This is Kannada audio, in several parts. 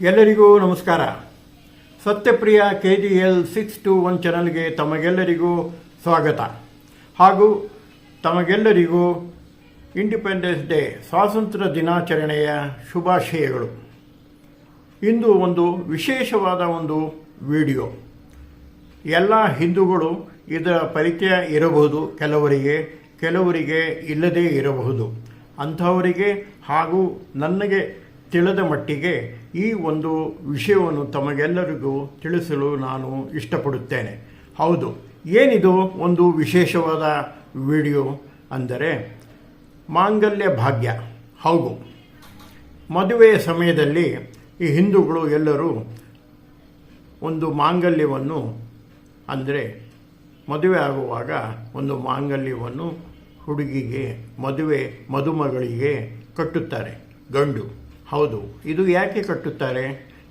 ಎಲ್ಲರಿಗೂ ನಮಸ್ಕಾರ. Satyapriya K G L six two one ಚಾನಲ್ಗೆ ತಮಗೆಲ್ಲರಿಗೂ ಸ್ವಾಗತ. ಹಾಗೂ ತಮಗೆಲ್ಲರಿಗೂ ಇಂಡಿಪೆಂಡೆನ್ಸ್ ಡೇ ಸ್ವಾತಂತ್ರ್ಯ ದಿನಾಚರಣೆಯ ಶುಭಾಶಯಗಳು. ಇಂದು ಒಂದು ವಿಶೇಷವಾದ ಒಂದು ವಿಡಿಯೋ. ಎಲ್ಲ ಹಿಂದೂಗಳು ಇದರ ಪರಿಚಯ ಇರಬಹುದು. ಕೆಲವರಿಗೆ ಕೆಲವರಿಗೆ ಇಲ್ಲದೇ ಇರಬಹುದು. ಅಂಥವರಿಗೆ ಹಾಗೂ ನನಗೆ ತಿಳಿದ ಮಟ್ಟಿಗೆ ಈ ಒಂದು ವಿಷಯವನ್ನು ತಮಗೆಲ್ಲರಿಗೂ ತಿಳಿಸಲು ನಾನು ಇಷ್ಟಪಡುತ್ತೇನೆ. ಹೌದು, ಏನಿದು ಒಂದು ವಿಶೇಷವಾದ ವಿಡಿಯೋ ಅಂದರೆ ಮಾಂಗಲ್ಯ ಭಾಗ್ಯ. ಹೌದು ಮದುವೆಯ ಸಮಯದಲ್ಲಿ ಈ ಹಿಂದೂಗಳು ಎಲ್ಲರೂ ಒಂದು ಮಾಂಗಲ್ಯವನ್ನು ಅಂದರೆ ಮದುವೆ ಆಗುವಾಗ ಒಂದು ಮಾಂಗಲ್ಯವನ್ನು ಹುಡುಗಿಗೆ, ಮದುವೆ ಮದುಮಗಳಿಗೆ ಕಟ್ಟುತ್ತಾರೆ ಗಂಡು. ಹೌದು, ಇದು ಯಾಕೆ ಕಟ್ಟುತ್ತಾರೆ?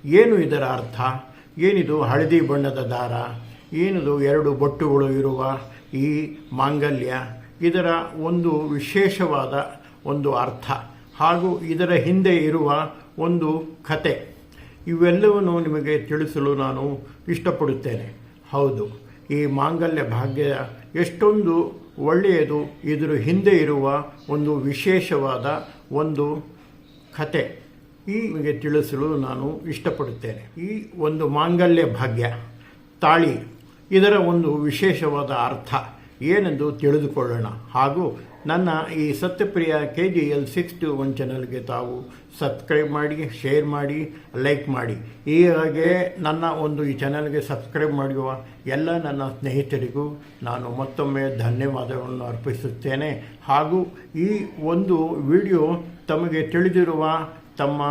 ಏನು ಇದರ ಅರ್ಥ? ಏನಿದು ಹಳದಿ ಬಣ್ಣದ ದಾರ? ಏನಿದು ಎರಡು ಬೊಟ್ಟುಗಳು ಇರುವ ಈ ಮಾಂಗಲ್ಯ? ಇದರ ಒಂದು ವಿಶೇಷವಾದ ಒಂದು ಅರ್ಥ ಹಾಗೂ ಇದರ ಹಿಂದೆ ಇರುವ ಒಂದು ಕತೆ. ಇವೆಲ್ಲವನ್ನು ನಿಮಗೆ ತಿಳಿಸಲು ನಾನು ಇಷ್ಟಪಡುತ್ತೇನೆ. ಹೌದು, ಈ ಮಾಂಗಲ್ಯ ಭಾಗ್ಯ ಎಷ್ಟೊಂದು ಒಳ್ಳೆಯದು, ಇದರ ಹಿಂದೆ ಇರುವ ಒಂದು ವಿಶೇಷವಾದ ಒಂದು ಕತೆ. ಈ ನಿಮಗೆ ತಿಳಿಸಲು ನಾನು ಇಷ್ಟಪಡುತ್ತೇನೆ. ಈ ಒಂದು ಮಾಂಗಲ್ಯ ಭಾಗ್ಯ, ತಾಳಿ, ಇದರ ಒಂದು ವಿಶೇಷವಾದ ಅರ್ಥ ಏನೆಂದು ತಿಳಿದುಕೊಳ್ಳೋಣ. ಹಾಗೂ ನನ್ನ ಈ Satyapriya K G L six two one ಚಾನಲ್ಗೆ ತಾವು ಸಬ್ಸ್ಕ್ರೈಬ್ ಮಾಡಿ ಶೇರ್ ಮಾಡಿ ಲೈಕ್ ಮಾಡಿ. ಹೀಗೆ ನನ್ನ ಒಂದು ಈ ಚಾನಲ್ಗೆ ಸಬ್ಸ್ಕ್ರೈಬ್ ಮಾಡುವ ಎಲ್ಲ ನನ್ನ ಸ್ನೇಹಿತರಿಗೂ ನಾನು ಮತ್ತೊಮ್ಮೆ ಧನ್ಯವಾದಗಳನ್ನು ಅರ್ಪಿಸುತ್ತೇನೆ. ಹಾಗೂ ಈ ಒಂದು ವಿಡಿಯೋ ತಮಗೆ ತಿಳಿದಿರುವ ತಮ್ಮ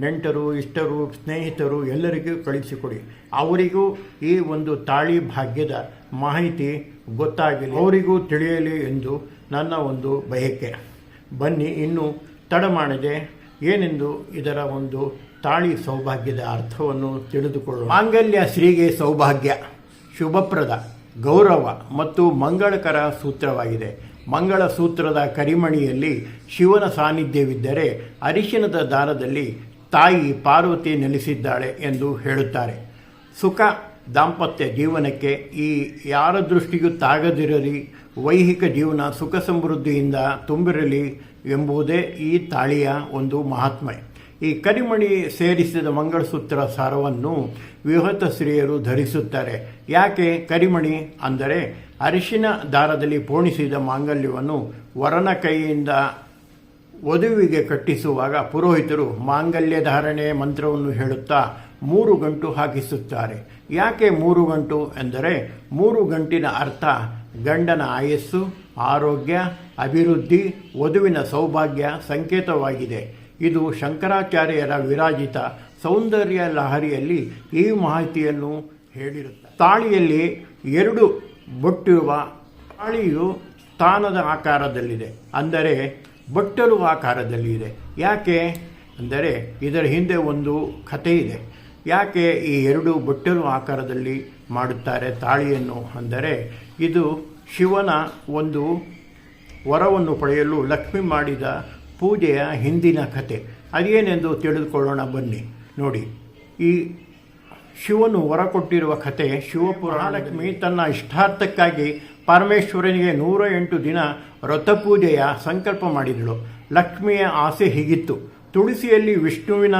ನೆಂಟರು, ಇಷ್ಟರು, ಸ್ನೇಹಿತರು ಎಲ್ಲರಿಗೂ ಕಳಿಸಿಕೊಡಿ. ಅವರಿಗೂ ಈ ಒಂದು ತಾಳಿ ಭಾಗ್ಯದ ಮಾಹಿತಿ ಗೊತ್ತಾಗಲಿ. ಅವರಿಗೂ ತಿಳಿಯಲಿ ಎಂದು ನನ್ನ ಒಂದು ಬಯಕೆ. ಬನ್ನಿ, ಇನ್ನು ತಡ ಮಾಡದೆ. ಏನೆಂದು ಇದರ ಒಂದು ತಾಳಿ ಸೌಭಾಗ್ಯದ ಅರ್ಥವನ್ನು ತಿಳಿದುಕೊಳ್ಳೋಣ. ಮಾಂಗಲ್ಯ ಶ್ರೀಗೆ ಸೌಭಾಗ್ಯ. ಶುಭಪ್ರದ, ಗೌರವ ಮತ್ತು ಮಂಗಳಕರ ಸೂತ್ರವಾಗಿದೆ. ಮಂಗಳ ಸೂತ್ರದ ಕರಿಮಣಿಯಲ್ಲಿ ಶಿವನ ಸಾನ್ನಿಧ್ಯವಿದ್ದರೆ ಅರಿಶಿನದ ದಾರದಲ್ಲಿ ತಾಯಿ ಪಾರ್ವತಿ ನೆಲೆಸಿದ್ದಾಳೆ ಎಂದು ಹೇಳುತ್ತಾರೆ. ಸುಖ ದಾಂಪತ್ಯ ಜೀವನಕ್ಕೆ ಈ ಯಾರ ದೃಷ್ಟಿಯೂ ತಾಗದಿರಲಿ, ವೈಹಿಕ ಜೀವನ ಸುಖ ಸಮೃದ್ಧಿಯಿಂದ ತುಂಬಿರಲಿ ಎಂಬುದೇ ಈ ತಾಳಿಯ ಒಂದು ಮಹಾತ್ಮೆ. ಈ ಕರಿಮಣಿ ಸೇರಿಸಿದ ಮಂಗಳಸೂತ್ರ ಸಾರವನ್ನು ವಿಹತ ಸ್ತ್ರೀಯರು ಧರಿಸುತ್ತಾರೆ. ಯಾಕೆ ಕರಿಮಣಿ ಅಂದರೆ ಅರಿಶಿನ ದಾರದಲ್ಲಿ ಪೋಣಿಸಿದ ಮಾಂಗಲ್ಯವನ್ನು ವರನ ಕೈಯಿಂದ ವಧುವಿಗೆ ಕಟ್ಟಿಸುವಾಗ ಪುರೋಹಿತರು ಮಾಂಗಲ್ಯ ಧಾರಣೆ ಮಂತ್ರವನ್ನು ಹೇಳುತ್ತಾ ಮೂರು ಗಂಟು ಹಾಕಿಸುತ್ತಾರೆ. ಯಾಕೆ ಮೂರು ಗಂಟು? ಎಂದರೆ ಮೂರು ಗಂಟಿನ ಅರ್ಥ ಗಂಡನ ಆಯಸ್ಸು, ಆರೋಗ್ಯ, ಅಭಿವೃದ್ಧಿ, ವಧುವಿನ ಸೌಭಾಗ್ಯ ಸಂಕೇತವಾಗಿದೆ. ಇದು ಶಂಕರಾಚಾರ್ಯರ ವಿರಾಜಿತ ಸೌಂದರ್ಯ ಲಹರಿಯಲ್ಲಿ ಈ ಮಾಹಿತಿಯನ್ನು ಹೇಳಿರುತ್ತೆ ತಾಳಿಯಲ್ಲಿ ಎರಡು ಬೊಟ್ಟಿರುವ ತಾಳಿಯು ಸ್ಥಾನದ ಆಕಾರದಲ್ಲಿದೆ. ಅಂದರೆ ಬಟ್ಟಲು ಆಕಾರದಲ್ಲಿ ಇದೆ ಯಾಕೆ? ಅಂದರೆ ಇದರ ಹಿಂದೆ ಒಂದು ಕಥೆ ಇದೆ. ಯಾಕೆ ಈ ಎರಡು ಬಟ್ಟಲು ಆಕಾರದಲ್ಲಿ ಮಾಡುತ್ತಾರೆ ತಾಳಿಯನ್ನು? ಅಂದರೆ ಇದು ಶಿವನ ಒಂದು ವರವನ್ನು ಪಡೆಯಲು ಲಕ್ಷ್ಮಿ ಮಾಡಿದ ಪೂಜೆಯ ಹಿಂದಿನ ಕತೆ ಅದೇನೆಂದು ತಿಳಿದುಕೊಳ್ಳೋಣ ಬನ್ನಿ. ನೋಡಿ, ಈ ಶಿವನು ವರ ಕೊಟ್ಟಿರುವ ಕಥೆ ಶಿವಪುರಾಣಲಕ್ಷ್ಮಿ ತನ್ನ ಇಷ್ಟಾರ್ಥಕ್ಕಾಗಿ ಪರಮೇಶ್ವರನಿಗೆ ನೂರ ಎಂಟು ದಿನ ವ್ರತಪೂಜೆಯ ಸಂಕಲ್ಪ ಮಾಡಿದಳು. ಲಕ್ಷ್ಮಿಯ ಆಸೆ ಹೀಗಿತ್ತು. ತುಳಸಿಯಲ್ಲಿ ವಿಷ್ಣುವಿನ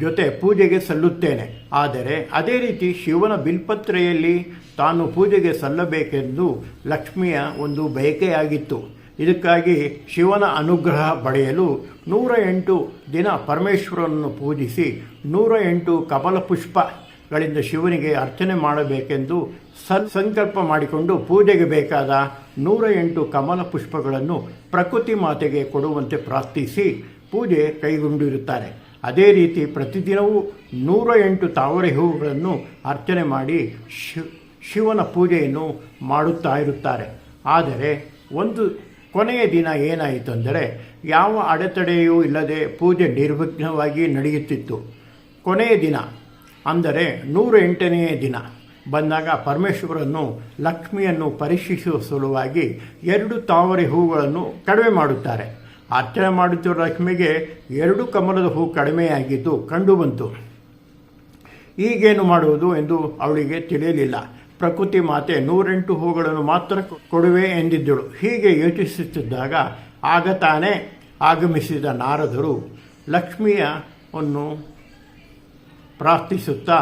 ಜೊತೆ ಪೂಜೆಗೆ ಸಲ್ಲುತ್ತೇನೆ. ಆದರೆ ಅದೇ ರೀತಿ ಶಿವನ ಬಿಲ್ಪತ್ರೆಯಲ್ಲಿ ತಾನು ಪೂಜೆಗೆ ಸಲ್ಲಬೇಕೆಂದು ಲಕ್ಷ್ಮಿಯ ಒಂದು ಬಯಕೆಯಾಗಿತ್ತು. ಇದಕ್ಕಾಗಿ ಶಿವನ ಅನುಗ್ರಹ ಪಡೆಯಲು ನೂರ ಎಂಟು ದಿನ ಪರಮೇಶ್ವರನನ್ನು ಪೂಜಿಸಿ ನೂರ ಎಂಟು ಕಮಲ ಪುಷ್ಪಗಳಿಂದ ಶಿವನಿಗೆ ಅರ್ಚನೆ ಮಾಡಬೇಕೆಂದು ಸನ್ ಸಂಕಲ್ಪ ಮಾಡಿಕೊಂಡು ಪೂಜೆಗೆ ಬೇಕಾದ ನೂರ ಎಂಟು ಕಮಲ ಪುಷ್ಪಗಳನ್ನು ಪ್ರಕೃತಿ ಮಾತೆಗೆ ಕೊಡುವಂತೆ ಪ್ರಾರ್ಥಿಸಿ ಪೂಜೆ ಕೈಗೊಂಡಿರುತ್ತಾರೆ. ಅದೇ ರೀತಿ ಪ್ರತಿದಿನವೂ ನೂರ ಎಂಟು ತಾವರೆ ಹೂವುಗಳನ್ನು ಅರ್ಚನೆ ಮಾಡಿ ಶಿವ್ ಶಿವನ ಪೂಜೆಯನ್ನು ಮಾಡುತ್ತಾ ಇರುತ್ತಾರೆ. ಆದರೆ ಒಂದು ಕೊನೆಯ ದಿನ ಏನಾಯಿತು ಅಂದರೆ ಯಾವ ಅಡೆತಡೆಯೂ ಇಲ್ಲದೆ ಪೂಜೆ ನಿರ್ವಿಘ್ನವಾಗಿ ನಡೆಯುತ್ತಿತ್ತು. ಕೊನೆಯ ದಿನ, ಅಂದರೆ ನೂರ ಎಂಟನೆಯ ದಿನ, ಬಂದಾಗ ಪರಮೇಶ್ವರನ್ನು ಲಕ್ಷ್ಮಿಯನ್ನು ಪರೀಕ್ಷಿಸುವ ಸಲುವಾಗಿ ಎರಡು ತಾವರೆ ಹೂಗಳನ್ನು ಕಡಿಮೆ ಮಾಡುತ್ತಾರೆ. ಅರ್ಚನೆ ಮಾಡುತ್ತಿರುವ ಲಕ್ಷ್ಮಿಗೆ ಎರಡು ಕಮಲದ ಹೂ ಕಡಿಮೆಯಾಗಿದ್ದು ಕಂಡುಬಂತು. ಈಗೇನು ಮಾಡುವುದು ಎಂದು ಅವಳಿಗೆ ತಿಳಿಯಲಿಲ್ಲ. ಪ್ರಕೃತಿ ಮಾತೆ ನೂರೆಂಟು ಹೂಗಳನ್ನು ಮಾತ್ರ ಕೊಡುವೆ ಎಂದಿದ್ದಳು. ಹೀಗೆ ಯೋಚಿಸುತ್ತಿದ್ದಾಗ ಆಗ ತಾನೇ ಆಗಮಿಸಿದ ನಾರದರು ಲಕ್ಷ್ಮಿಯನ್ನು ಪ್ರಾರ್ಥಿಸುತ್ತಾ,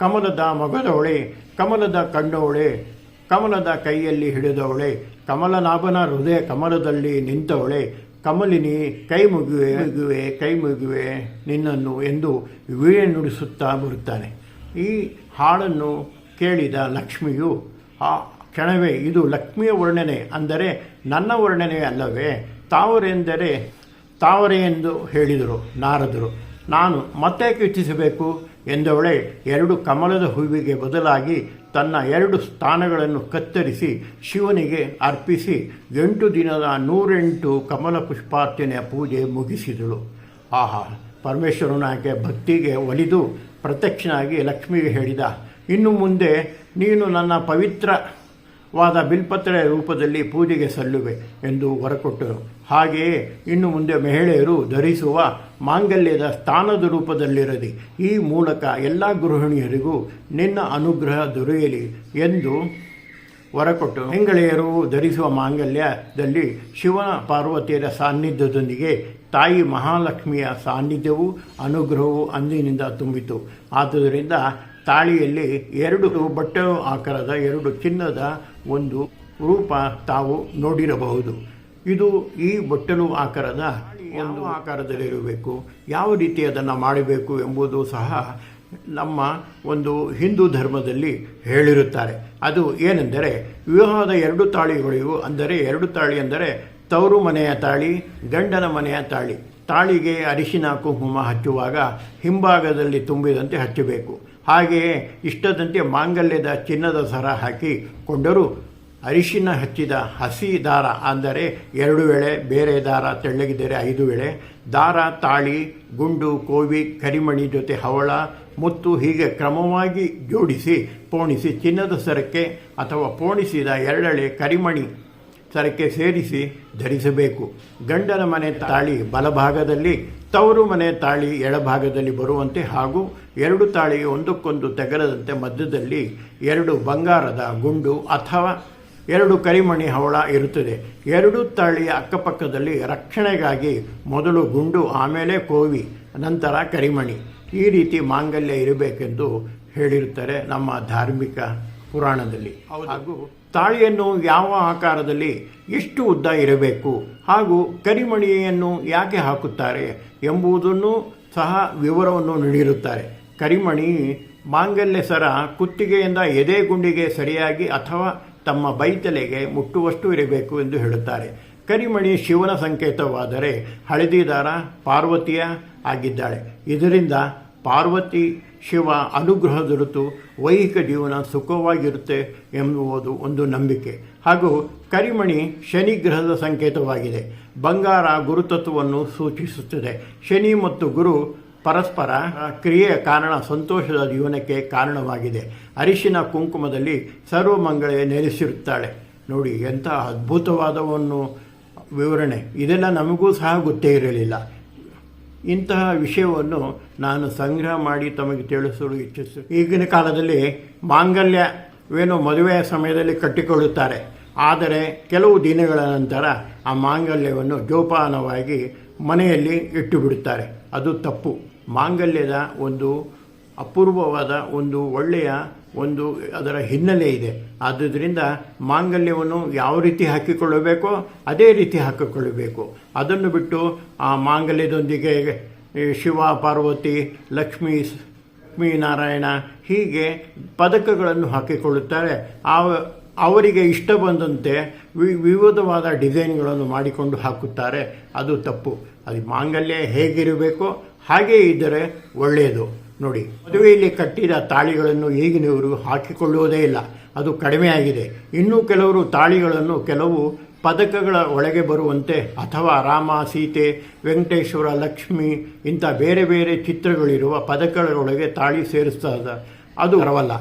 ಕಮಲದ ಮಗದವಳೆ, ಕಮಲದ ಕಣ್ಣವಳೆ, ಕಮಲದ ಕೈಯಲ್ಲಿ ಹಿಡಿದವಳೆ, ಕಮಲನಾಭನ ಹೃದಯ ಕಮಲದಲ್ಲಿ ನಿಂತವಳೆ, ಕಮಲಿನಿ ಕೈ ಮುಗುವೆ ಮುಗುವೆ ಕೈ ಮುಗುವೆ ನಿನ್ನನ್ನು ಎಂದು ವೀಣೆ ನುಡಿಸುತ್ತಾ ಬರುತ್ತಾನೆ. ಈ ಹಾಡನ್ನು ಕೇಳಿದ ಲಕ್ಷ್ಮಿಯು, ಆ, ಕ್ಷಣವೇ, ಇದು ಲಕ್ಷ್ಮಿಯ ವರ್ಣನೆ. ಅಂದರೆ ನನ್ನ ವರ್ಣನೆ ಅಲ್ಲವೇ? ತಾವರೆಂದರೆ ತಾವರೆ ಎಂದು ಹೇಳಿದರು ನಾರದರು. ನಾನು ಮತ್ತೆ ಕೀರ್ತಿಸಬೇಕು ಎಂದವಳೆ ಎರಡು ಕಮಲದ ಹೂವಿಗೆ ಬದಲಾಗಿ ತನ್ನ ಎರಡು ಸ್ಥಾನಗಳನ್ನು ಕತ್ತರಿಸಿ ಶಿವನಿಗೆ ಅರ್ಪಿಸಿ ಎಂಟು ದಿನದ ನೂರೆಂಟು ಕಮಲ ಪುಷ್ಪಾರ್ಚನೆಯ ಪೂಜೆ ಮುಗಿಸಿದಳು. ಆಹಾ, ಪರಮೇಶ್ವರನ ಆಕೆ ಭಕ್ತಿಗೆ ಒಲಿದು ಪ್ರತ್ಯಕ್ಷನಾಗಿ ಲಕ್ಷ್ಮಿಗೆ ಹೇಳಿದ ಇನ್ನು ಮುಂದೆ ನೀನು ನನ್ನ ಪವಿತ್ರವಾದ ಬಿಲ್ಪತ್ರೆ ರೂಪದಲ್ಲಿ ಪೂಜೆಗೆ ಸಲ್ಲುವೆ ಎಂದು ಹೊರಕೊಟ್ಟರು. ಹಾಗೆಯೇ ಇನ್ನು ಮುಂದೆ ಮಹಿಳೆಯರು ಧರಿಸುವ ಮಾಂಗಲ್ಯದ ಸ್ಥಾನದ ರೂಪದಲ್ಲಿರಲಿ ಈ ಮೂಲಕ ಎಲ್ಲ ಗೃಹಿಣಿಯರಿಗೂ ನಿನ್ನ ಅನುಗ್ರಹ ದೊರೆಯಲಿ ಎಂದು ಹೊರಕೊಟ್ಟು ಹೆಂಗಳೆಯರು ಧರಿಸುವ ಮಾಂಗಲ್ಯದಲ್ಲಿ ಶಿವನ ಪಾರ್ವತಿಯರ ಸಾನ್ನಿಧ್ಯದೊಂದಿಗೆ ತಾಯಿ ಮಹಾಲಕ್ಷ್ಮಿಯ ಸಾನ್ನಿಧ್ಯವು, ಅನುಗ್ರಹವು ಅಂದಿನಿಂದ ತುಂಬಿತು. ಆದುದರಿಂದ ತಾಳಿಯಲ್ಲಿ ಎರಡು ಬಟ್ಟೆ ಆಕಾರದ, ಎರಡು ಚಿನ್ನದ ಒಂದು ರೂಪ ತಾವು ನೋಡಿರಬಹುದು. ಇದು ಈ ಬಟ್ಟಲು ಆಕಾರದ, ಒಂದು ಆಕಾರದಲ್ಲಿರಬೇಕು. ಯಾವ ರೀತಿ ಅದನ್ನು ಮಾಡಬೇಕು ಎಂಬುದು ಸಹ ನಮ್ಮ ಒಂದು ಹಿಂದೂ ಧರ್ಮದಲ್ಲಿ ಹೇಳಿರುತ್ತಾರೆ. ಅದು ಏನೆಂದರೆ, ವಿವಾಹದ ಎರಡು ತಾಳಿಗಳಿಗೂ ಅಂದರೆ ಎರಡು ತಾಳಿ ಅಂದರೆ ತವರು ಮನೆಯ ತಾಳಿ, ಗಂಡನ ಮನೆಯ ತಾಳಿ. ತಾಳಿಗೆ ಅರಿಶಿನ ಕುಂಕುಮ ಹಚ್ಚುವಾಗ ಹಿಂಭಾಗದಲ್ಲಿ ತುಂಬಿದಂತೆ ಹಚ್ಚಬೇಕು. ಹಾಗೆಯೇ ಇಷ್ಟದಂತೆ ಮಾಂಗಲ್ಯದ ಚಿನ್ನದ ಸರ ಹಾಕಿ ಕೊಂಡರೂ. ಅರಿಶಿನ ಹಚ್ಚಿದ ಹಸಿ ದಾರ ಅಂದರೆ ಎರಡು ವೇಳೆ ಬೇರೆ ದಾರ ತೆಳ್ಳಗಿದ್ದರೆ ಐದು ವೇಳೆ. ದಾರ, ತಾಳಿ, ಗುಂಡು, ಕೋವಿ, ಕರಿಮಣಿ ಜೊತೆ ಹವಳ, ಮುತ್ತು ಹೀಗೆ ಕ್ರಮವಾಗಿ ಜೋಡಿಸಿ ಪೋಣಿಸಿ ಚಿನ್ನದ ಸರಕ್ಕೆ ಅಥವಾ ಪೋಣಿಸಿದ ಎರಡಳೆ ಕರಿಮಣಿ ಸರಕ್ಕೆ ಸೇರಿಸಿ ಧರಿಸಬೇಕು. ಗಂಡನ ಮನೆ ತಾಳಿ ಬಲಭಾಗದಲ್ಲಿ ತವರು ಮನೆ ತಾಳಿ ಎಡಭಾಗದಲ್ಲಿ ಬರುವಂತೆ ಹಾಗೂ ಎರಡು ತಾಳಿ ಒಂದಕ್ಕೊಂದು ತೆಗರದಂತೆ ಮಧ್ಯದಲ್ಲಿ ಎರಡು ಬಂಗಾರದ ಗುಂಡು ಅಥವಾ ಎರಡು ಕರಿಮಣಿ ಹವಳ ಇರುತ್ತದೆ. ಎರಡು ತಾಳಿಯ ಅಕ್ಕಪಕ್ಕದಲ್ಲಿ ರಕ್ಷಣೆಗಾಗಿ ಮೊದಲು ಗುಂಡು ಆಮೇಲೆ ಕೋವಿ ನಂತರ ಕರಿಮಣಿ. ಈ ರೀತಿ ಮಾಂಗಲ್ಯ ಇರಬೇಕೆಂದು ಹೇಳಿರುತ್ತಾರೆ ನಮ್ಮ ಧಾರ್ಮಿಕ ಪುರಾಣದಲ್ಲಿ. ಹಾಗೂ ತಾಳಿಯನ್ನು ಯಾವ ಆಕಾರದಲ್ಲಿ ಎಷ್ಟು ಉದ್ದ ಇರಬೇಕು ಹಾಗೂ ಕರಿಮಣಿಯನ್ನು ಯಾಕೆ ಹಾಕುತ್ತಾರೆ ಎಂಬುದನ್ನು ಸಹ ವಿವರವನ್ನು ನೀಡಿರುತ್ತಾರೆ. ಕರಿಮಣಿ ಮಾಂಗಲ್ಯ ಸರ ಕುತ್ತಿಗೆಯಿಂದ ಎದೆ ಗುಂಡಿಗೆ ಸರಿಯಾಗಿ ಅಥವಾ ತಮ್ಮ ಬೈತಲೆಗೆ ಮುಟ್ಟುವಷ್ಟು ಇರಬೇಕು ಎಂದು ಹೇಳುತ್ತಾರೆ. ಕರಿಮಣಿ ಶಿವನ ಸಂಕೇತವಾದರೆ ಹಳದಿ ದಾರ ಪಾರ್ವತಿಯ ಆಗಿದ್ದಾಳೆ. ಇದರಿಂದ ಪಾರ್ವತಿ ಶಿವ ಅನುಗ್ರಹ ದೊರೆತು ವೈಹಿಕ ಜೀವನ ಸುಖವಾಗಿರುತ್ತೆ ಎಂಬುದು ಒಂದು ನಂಬಿಕೆ. ಹಾಗೂ ಕರಿಮಣಿ ಶನಿ ಗ್ರಹದ ಸಂಕೇತವಾಗಿದೆ. ಬಂಗಾರ ಗುರುತತ್ವವನ್ನು ಸೂಚಿಸುತ್ತದೆ. ಶನಿ ಮತ್ತು ಗುರು ಪರಸ್ಪರ ಕ್ರಿಯೆಯ ಕಾರಣ ಸಂತೋಷದ ಜೀವನಕ್ಕೆ ಕಾರಣವಾಗಿದೆ. ಅರಿಶಿನ ಕುಂಕುಮದಲ್ಲಿ ಸರ್ವಮಂಗಳೆ ನೆಲೆಸಿರುತ್ತಾಳೆ. ನೋಡಿ ಎಂಥ ಅದ್ಭುತವಾದವನ್ನು ವಿವರಣೆ. ಇದೆಲ್ಲ ನಮಗೂ ಸಹ ಗೊತ್ತೇ ಇರಲಿಲ್ಲ. ಇಂತಹ ವಿಷಯವನ್ನು ನಾನು ಸಂಗ್ರಹ ಮಾಡಿ ತಮಗೆ ತಿಳಿಸಲು ಇಚ್ಛಿಸುತ್ತೇನೆ ಈಗಿನ ಕಾಲದಲ್ಲಿ ಮಾಂಗಲ್ಯವೇನು ಮದುವೆಯ ಸಮಯದಲ್ಲಿ ಕಟ್ಟಿಕೊಳ್ಳುತ್ತಾರೆ. ಆದರೆ ಕೆಲವು ದಿನಗಳ ನಂತರ ಆ ಮಾಂಗಲ್ಯವನ್ನು ಜೋಪಾನವಾಗಿ ಮನೆಯಲ್ಲಿ ಇಟ್ಟು ಬಿಡುತ್ತಾರೆ ಅದು ತಪ್ಪು. ಮಾಂಗಲ್ಯದ ಒಂದು ಅಪೂರ್ವವಾದ ಒಂದು ಒಳ್ಳೆಯ ಒಂದು ಅದರ ಹಿನ್ನೆಲೆ ಇದೆ. ಆದುದರಿಂದ ಮಾಂಗಲ್ಯವನ್ನು ಯಾವ ರೀತಿ ಹಾಕಿಕೊಳ್ಳಬೇಕೋ ಅದೇ ರೀತಿ ಹಾಕಿಕೊಳ್ಳಬೇಕು. ಅದನ್ನು ಬಿಟ್ಟು ಆ ಮಾಂಗಲ್ಯದೊಂದಿಗೆ ಶಿವ, ಪಾರ್ವತಿ, ಲಕ್ಷ್ಮೀ, ಲಕ್ಷ್ಮೀನಾರಾಯಣ ಹೀಗೆ ಪದಕಗಳನ್ನು ಹಾಕಿಕೊಳ್ಳುತ್ತಾರೆ. ಆ ಅವರಿಗೆ ಇಷ್ಟ ಬಂದಂತೆ ವಿ, ವಿವಿಧವಾದ ಡಿಸೈನ್ಗಳನ್ನು ಮಾಡಿಕೊಂಡು ಹಾಕುತ್ತಾರೆ. ಅದು ತಪ್ಪು. ಅದು ಮಾಂಗಲ್ಯ ಹೇಗಿರಬೇಕೋ ಹಾಗೇ ಇದ್ದರೆ ಒಳ್ಳೆಯದು. ನೋಡಿ, ಮದುವೆಯಲ್ಲಿ ಕಟ್ಟಿದ ತಾಳಿಗಳನ್ನು ಈಗಿನವರು ಹಾಕಿಕೊಳ್ಳುವುದೇ ಇಲ್ಲ. ಅದು ಕಡಿಮೆಯಾಗಿದೆ ಇನ್ನೂ ಕೆಲವರು ತಾಳಿಗಳನ್ನು ಕೆಲವು ಪದಕಗಳ ಒಳಗೆ ಬರುವಂತೆ ಅಥವಾ ರಾಮ, ಸೀತೆ, ವೆಂಕಟೇಶ್ವರ, ಲಕ್ಷ್ಮಿ ಇಂಥ ಬೇರೆ ಬೇರೆ ಚಿತ್ರಗಳಿರುವ ಪದಕಗಳೊಳಗೆ ತಾಳಿ ಸೇರಿಸ್ತದ. ಅದು ಬರವಲ್ಲ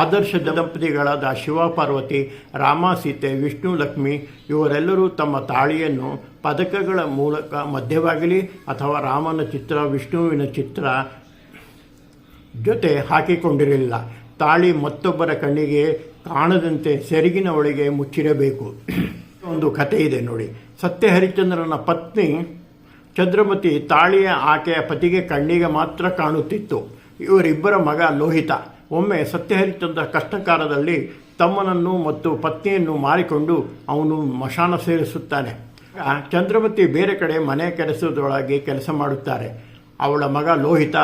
ಆದರ್ಶ ದಂಪತಿಗಳಾದ ಶಿವ ಪಾರ್ವತಿ ರಾಮ, ಸೀತೆ, ವಿಷ್ಣು, ಲಕ್ಷ್ಮಿ ಇವರೆಲ್ಲರೂ ತಮ್ಮ ತಾಳಿಯನ್ನು ಪದಕಗಳ ಮೂಲಕ ಮಧ್ಯವಾಗಲಿ ಅಥವಾ ರಾಮನ ಚಿತ್ರ, ವಿಷ್ಣುವಿನ ಚಿತ್ರ ಜೊತೆ ಹಾಕಿಕೊಂಡಿರಲಿಲ್ಲ. ತಾಳಿ ಮತ್ತೊಬ್ಬರ ಕಣ್ಣಿಗೆ ಕಾಣದಂತೆ ಸೆರಗಿನ ಒಳಗೆ ಮುಚ್ಚಿರಬೇಕು. ಒಂದು ಕಥೆ ಇದೆ ನೋಡಿ. ಸತ್ಯ ಹರಿಶ್ಚಂದ್ರನ ಪತ್ನಿ ಚಂದ್ರಮತಿ ತಾಳಿಯ ಆಕೆಯ ಪತಿಗೆ ಕಣ್ಣಿಗೆ ಮಾತ್ರ ಕಾಣುತ್ತಿತ್ತು. ಇವರಿಬ್ಬರ ಮಗ ಲೋಹಿತ. ಒಮ್ಮೆ ಸತ್ಯಹರಿಶ್ಚಂದ್ರ ಕಷ್ಟಕಾಲದಲ್ಲಿ ತಮ್ಮನನ್ನು ಮತ್ತು ಪತ್ನಿಯನ್ನು ಮಾರಿಕೊಂಡು ಅವನು ಮಶಾನ ಸೇರಿಸುತ್ತಾನೆ. ಚಂದ್ರಮತಿ ಬೇರೆ ಕಡೆ ಮನೆ ಕೆಲಸದೊಳಗೆ ಕೆಲಸ ಮಾಡುತ್ತಾರೆ. ಅವಳ ಮಗ ಲೋಹಿತ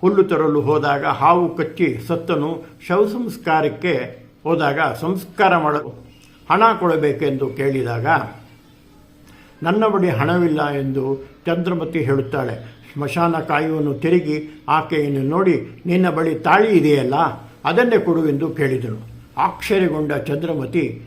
ಹುಲ್ಲು ತರಲು ಹೋದಾಗ ಹಾವು ಕಚ್ಚಿ ಸತ್ತನು ಶವ ಸಂಸ್ಕಾರಕ್ಕೆ ಹೋದಾಗ ಸಂಸ್ಕಾರ ಮಾಡಲು ಹಣ ಕೊಡಬೇಕೆಂದು ಕೇಳಿದಾಗ ನನ್ನ ಬಳಿ ಹಣವಿಲ್ಲ ಎಂದು ಚಂದ್ರಮತಿ ಹೇಳುತ್ತಾಳೆ. ಸ್ಮಶಾನ ಕಾಯುವನ್ನು ತಿರುಗಿ ಆಕೆಯನ್ನು ನೋಡಿ, ನಿನ್ನ ಬಳಿ ತಾಳಿ ಇದೆಯಲ್ಲ, ಅದನ್ನೇ ಕೊಡು ಎಂದು ಕೇಳಿದನು. ಆಶ್ಚರ್ಯಗೊಂಡ ಚಂದ್ರಮತಿ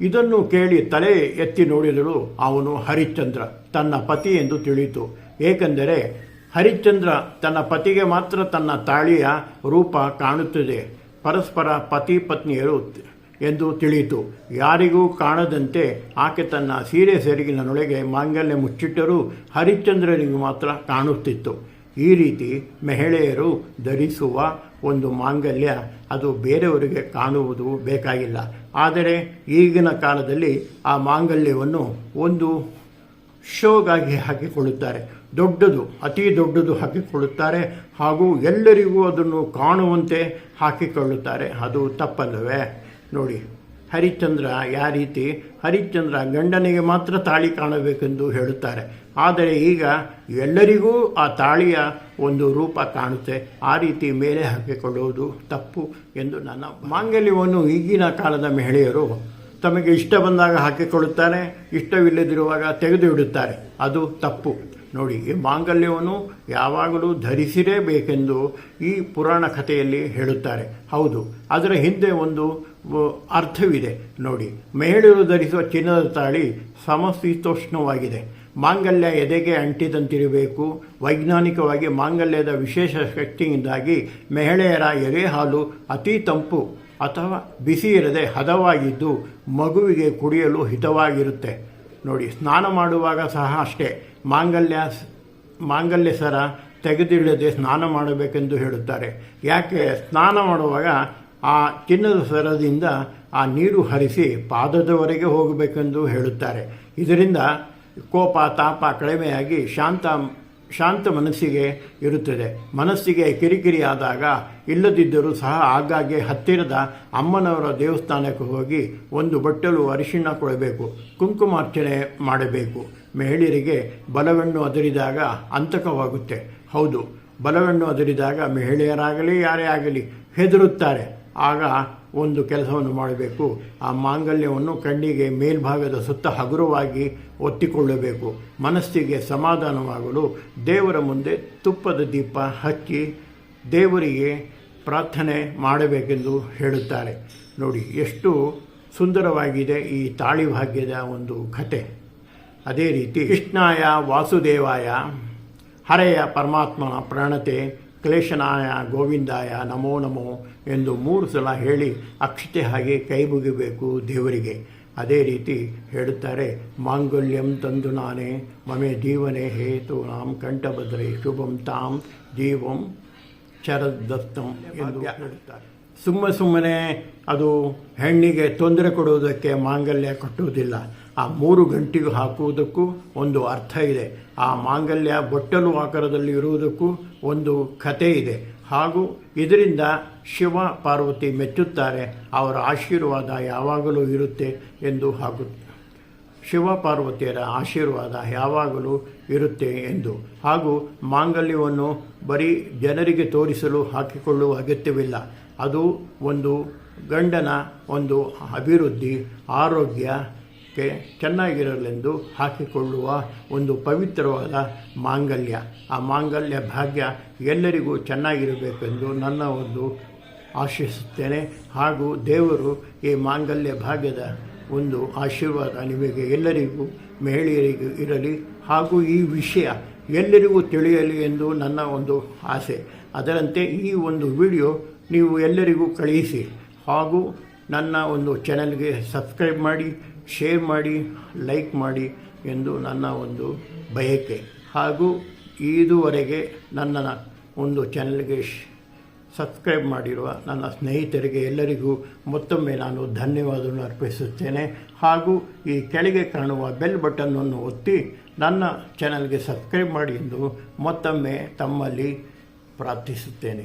ಇದನ್ನು ಕೇಳಿ ತಲೆ ಎತ್ತಿ ನೋಡಿದಳು. ಅವನು ಹರಿಶ್ಚಂದ್ರ, ತನ್ನ ಪತಿ ಎಂದು ತಿಳಿಯಿತು. ಏಕೆಂದರೆ ಹರಿಶ್ಚಂದ್ರ ತನ್ನ ಪತಿಗೆ ಮಾತ್ರ ತನ್ನ ತಾಳಿಯ ರೂಪ ಕಾಣುತ್ತದೆ. ಪರಸ್ಪರ ಪತಿ ಪತ್ನಿಯರು ಎಂದು ತಿಳಿಯಿತು. ಯಾರಿಗೂ ಕಾಣದಂತೆ ಆಕೆ ತನ್ನ ಸೀರೆ ಸೆರಗಿನೊಳಗೆ ಮಾಂಗಲ್ಯ ಮುಚ್ಚಿಟ್ಟರೂ ಹರಿಶ್ಚಂದ್ರನಿಗೆ ಮಾತ್ರ ಕಾಣುತ್ತಿತ್ತು. ಈ ರೀತಿ ಮಹಿಳೆಯರು ಧರಿಸುವ ಒಂದು ಮಾಂಗಲ್ಯ ಅದು ಬೇರೆಯವರಿಗೆ ಕಾಣುವುದು ಬೇಕಾಗಿಲ್ಲ. ಆದರೆ ಈಗಿನ ಕಾಲದಲ್ಲಿ ಆ ಮಾಂಗಲ್ಯವನ್ನು ಒಂದು ಶೋಗಾಗಿ ಹಾಕಿಕೊಳ್ಳುತ್ತಾರೆ. ದೊಡ್ಡದು, ಅತಿ ದೊಡ್ಡದು ಹಾಕಿಕೊಳ್ಳುತ್ತಾರೆ ಹಾಗೂ ಎಲ್ಲರಿಗೂ ಅದನ್ನು ಕಾಣುವಂತೆ ಹಾಕಿಕೊಳ್ಳುತ್ತಾರೆ. ಅದು ತಪ್ಪಲ್ಲವೇ? ನೋಡಿ, ಹರಿಶ್ಚಂದ್ರ ಯಾವ ರೀತಿ ಹರಿಶ್ಚಂದ್ರ ಗಂಡನಿಗೆ ಮಾತ್ರ ತಾಳಿ ಕಾಣಬೇಕೆಂದು ಹೇಳುತ್ತಾರೆ. ಆದರೆ ಈಗ ಎಲ್ಲರಿಗೂ ಆ ತಾಳಿಯ ಒಂದು ರೂಪ ಕಾಣುತ್ತೆ. ಆ ರೀತಿ ಮೇಲೆ ಹಾಕಿಕೊಳ್ಳುವುದು ತಪ್ಪು ಎಂದು ನನ್ನ ಮಾಂಗಲ್ಯವನ್ನು ಈಗಿನ ಕಾಲದ ಮಹಿಳೆಯರು ತಮಗೆ ಇಷ್ಟ ಬಂದಾಗ ಹಾಕಿಕೊಳ್ಳುತ್ತಾರೆ. ಇಷ್ಟವಿಲ್ಲದಿರುವಾಗ ತೆಗೆದು ಇಡುತ್ತಾರೆ. ಅದು ತಪ್ಪು. ನೋಡಿ ಮಾಂಗಲ್ಯವನ್ನು ಯಾವಾಗಲೂ ಧರಿಸಿರೇಬೇಕೆಂದು ಈ ಪುರಾಣ ಕಥೆಯಲ್ಲಿ ಹೇಳುತ್ತಾರೆ. ಹೌದು, ಅದರ ಹಿಂದೆ ಒಂದು ಅರ್ಥವಿದೆ. ನೋಡಿ ಮಹಿಳೆಯರು ಧರಿಸುವ ಚಿನ್ನದ ತಾಳಿ ಸಮಶೀತೋಷ್ಣವಾಗಿದೆ. ಮಾಂಗಲ್ಯ ಎದೆಗೆ ಅಂಟಿದಂತಿರಬೇಕು. ವೈಜ್ಞಾನಿಕವಾಗಿ ಮಾಂಗಲ್ಯದ ವಿಶೇಷ ಶಕ್ತಿಯಿಂದಾಗಿ ಮಹಿಳೆಯರ ಎದೆ ಹಾಲು ಅತಿ ತಂಪು ಅಥವಾ ಬಿಸಿ ಇರದೆ ಹದವಾಗಿದ್ದು ಮಗುವಿಗೆ ಕುಡಿಯಲು ಹಿತವಾಗಿರುತ್ತೆ. ನೋಡಿ, ಸ್ನಾನ ಮಾಡುವಾಗ ಸಹ ಅಷ್ಟೇ. ಮಾಂಗಲ್ಯ ಮಾಂಗಲ್ಯ ಸರ ತೆಗೆದಿಡದೆ ಸ್ನಾನ ಮಾಡಬೇಕೆಂದು ಹೇಳುತ್ತಾರೆ. ಯಾಕೆ? ಸ್ನಾನ ಮಾಡುವಾಗ ಆ ಚಿನ್ನದ ಸರದಿಂದ ಆ ನೀರು ಹರಿಸಿ ಪಾದದವರೆಗೆ ಹೋಗಬೇಕೆಂದು ಹೇಳುತ್ತಾರೆ. ಇದರಿಂದ ಕೋಪ, ತಾಪ ಕಡಿಮೆಯಾಗಿ ಶಾಂತ ಶಾಂತ ಮನಸ್ಸಿಗೆ ಇರುತ್ತದೆ. ಮನಸ್ಸಿಗೆ ಕಿರಿಕಿರಿ ಆದಾಗ ಇಲ್ಲದಿದ್ದರೂ ಸಹ ಆಗಾಗ್ಗೆ ಹತ್ತಿರದ ಅಮ್ಮನವರ ದೇವಸ್ಥಾನಕ್ಕೆ ಹೋಗಿ ಒಂದು ಬಟ್ಟಲು ಅರಿಶಿಣ ಕೊಡಬೇಕು, ಕುಂಕುಮಾರ್ಚನೆ ಮಾಡಬೇಕು. ಮಹಿಳೆಯರಿಗೆ ಬಲವೆಣ್ಣು ಅದರಿದಾಗ ಅಂತಕವಾಗುತ್ತೆ. ಹೌದು ಬಲವೆಣ್ಣು ಅದರಿದಾಗ ಮಹಿಳೆಯರಾಗಲಿ, ಯಾರೇ ಆಗಲಿ ಹೆದರುತ್ತಾರೆ. ಆಗ ಒಂದು ಕೆಲಸವನ್ನು ಮಾಡಬೇಕು. ಆ ಮಾಂಗಲ್ಯವನ್ನು ಕಣ್ಣಿಗೆ ಮೇಲ್ಭಾಗದ ಸುತ್ತ ಹಗುರವಾಗಿ ಒತ್ತಿಕೊಳ್ಳಬೇಕು. ಮನಸ್ಸಿಗೆ ಸಮಾಧಾನವಾಗಲು ದೇವರ ಮುಂದೆ ತುಪ್ಪದ ದೀಪ ಹಚ್ಚಿ ದೇವರಿಗೆ ಪ್ರಾರ್ಥನೆ ಮಾಡಬೇಕೆಂದು ಹೇಳುತ್ತಾರೆ. ನೋಡಿ, ಎಷ್ಟು ಸುಂದರವಾಗಿದೆ ಈ ತಾಳಿ ಭಾಗ್ಯದ ಒಂದು ಕತೆ. ಅದೇ ರೀತಿ, ಕೃಷ್ಣಾಯ ವಾಸುದೇವಾಯ ಹರೆಯ ಪರಮಾತ್ಮನ ಪ್ರಣತೆ ಕ್ಲೇಶನಾಯ ಗೋವಿಂದಾಯ ನಮೋ ನಮೋ ಎಂದು ಮೂರು ಸಲ ಹೇಳಿ ಅಕ್ಷತೆ ಹಾಗೆ ಕೈ ಮುಗಿಬೇಕು ದೇವರಿಗೆ. ಅದೇ ರೀತಿ ಹೇಳುತ್ತಾರೆ ಮಾಂಗಲ್ಯಂ ತಂದು ನಾನೇ ಮಮೆ ಜೀವನೇ ಹೇತು ನಾಂ ಕಂಠಭದ್ರೆ ಶುಭಂ ತಾಂ ಜೀವಂ ಶರದತ್ತಂ ಎಂದು ಹೇಳುತ್ತಾರೆ. ಸುಮ್ಮ ಸುಮ್ಮನೆ ಅದು ಹೆಣ್ಣಿಗೆ ತೊಂದರೆ ಕೊಡುವುದಕ್ಕೆ ಮಾಂಗಲ್ಯ ಕಟ್ಟುವುದಿಲ್ಲ. ಆ ಮೂರು ಗಂಟೆಗೂ ಹಾಕುವುದಕ್ಕೂ ಒಂದು ಅರ್ಥ ಇದೆ. ಆ ಮಾಂಗಲ್ಯ ಬೊಟ್ಟಲು ಆಕಾರದಲ್ಲಿ ಇರುವುದಕ್ಕೂ ಒಂದು ಕಥೆ ಇದೆ. ಹಾಗೂ ಇದರಿಂದ ಶಿವ ಪಾರ್ವತಿ ಮೆಚ್ಚುತ್ತಾರೆ, ಅವರ ಆಶೀರ್ವಾದ ಯಾವಾಗಲೂ ಇರುತ್ತೆ ಎಂದು ಹಾಗೂ ಶಿವ ಪಾರ್ವತಿಯರ ಆಶೀರ್ವಾದ ಯಾವಾಗಲೂ ಇರುತ್ತೆ ಎಂದು. ಹಾಗೂ ಮಾಂಗಲ್ಯವನ್ನು ಬರೀ ಜನರಿಗೆ ತೋರಿಸಲು ಹಾಕಿಕೊಳ್ಳುವ ಅಗತ್ಯವಿಲ್ಲ. ಅದು ಒಂದು ಗಂಡನ ಒಂದು ಅಭಿವೃದ್ಧಿ, ಆರೋಗ್ಯಕ್ಕೆ ಚೆನ್ನಾಗಿರಲೆಂದು ಹಾಕಿಕೊಳ್ಳುವ ಒಂದು ಪವಿತ್ರವಾದ ಮಾಂಗಲ್ಯ. ಆ ಮಾಂಗಲ್ಯ ಭಾಗ್ಯ ಎಲ್ಲರಿಗೂ ಚೆನ್ನಾಗಿರಬೇಕೆಂದು ನನ್ನ ಒಂದು ಆಶಿಸುತ್ತೇನೆ. ಹಾಗೂ ದೇವರು ಈ ಮಾಂಗಲ್ಯ ಭಾಗ್ಯದ ಒಂದು ಆಶೀರ್ವಾದ ನಿಮಗೆ ಎಲ್ಲರಿಗೂ, ಮಹಿಳೆಯರಿಗೂ ಇರಲಿ. ಹಾಗೂ ಈ ವಿಷಯ ಎಲ್ಲರಿಗೂ ತಿಳಿಯಲಿ ಎಂದು ನನ್ನ ಒಂದು ಆಸೆ. ಅದರಂತೆ ಈ ಒಂದು ವಿಡಿಯೋ ನೀವು ಎಲ್ಲರಿಗೂ ಕಳುಹಿಸಿ ಹಾಗೂ ನನ್ನ ಒಂದು ಚಾನಲ್ಗೆ ಸಬ್ಸ್ಕ್ರೈಬ್ ಮಾಡಿ, ಶೇರ್ ಮಾಡಿ, ಲೈಕ್ ಮಾಡಿ ಎಂದು ನನ್ನ ಒಂದು ಬಯಕೆ. ಹಾಗೂ ಇದುವರೆಗೆ ನನ್ನ ಒಂದು ಚಾನಲ್ಗೆ ಸಬ್ಸ್ಕ್ರೈಬ್ ಮಾಡಿರುವ ನನ್ನ ಸ್ನೇಹಿತರಿಗೆ ಎಲ್ಲರಿಗೂ ಮತ್ತೊಮ್ಮೆ ನಾನು ಧನ್ಯವಾದವನ್ನು ಅರ್ಪಿಸುತ್ತೇನೆ. ಹಾಗೂ ಈ ಕೆಳಗೆ ಕಾಣುವ ಬೆಲ್ ಬಟನ್ನನ್ನು ಒತ್ತಿ ನನ್ನ ಚಾನಲ್ಗೆ ಸಬ್ಸ್ಕ್ರೈಬ್ ಮಾಡಿ ಎಂದು ಮತ್ತೊಮ್ಮೆ ತಮ್ಮಲ್ಲಿ ಪ್ರಾರ್ಥಿಸುತ್ತೇನೆ.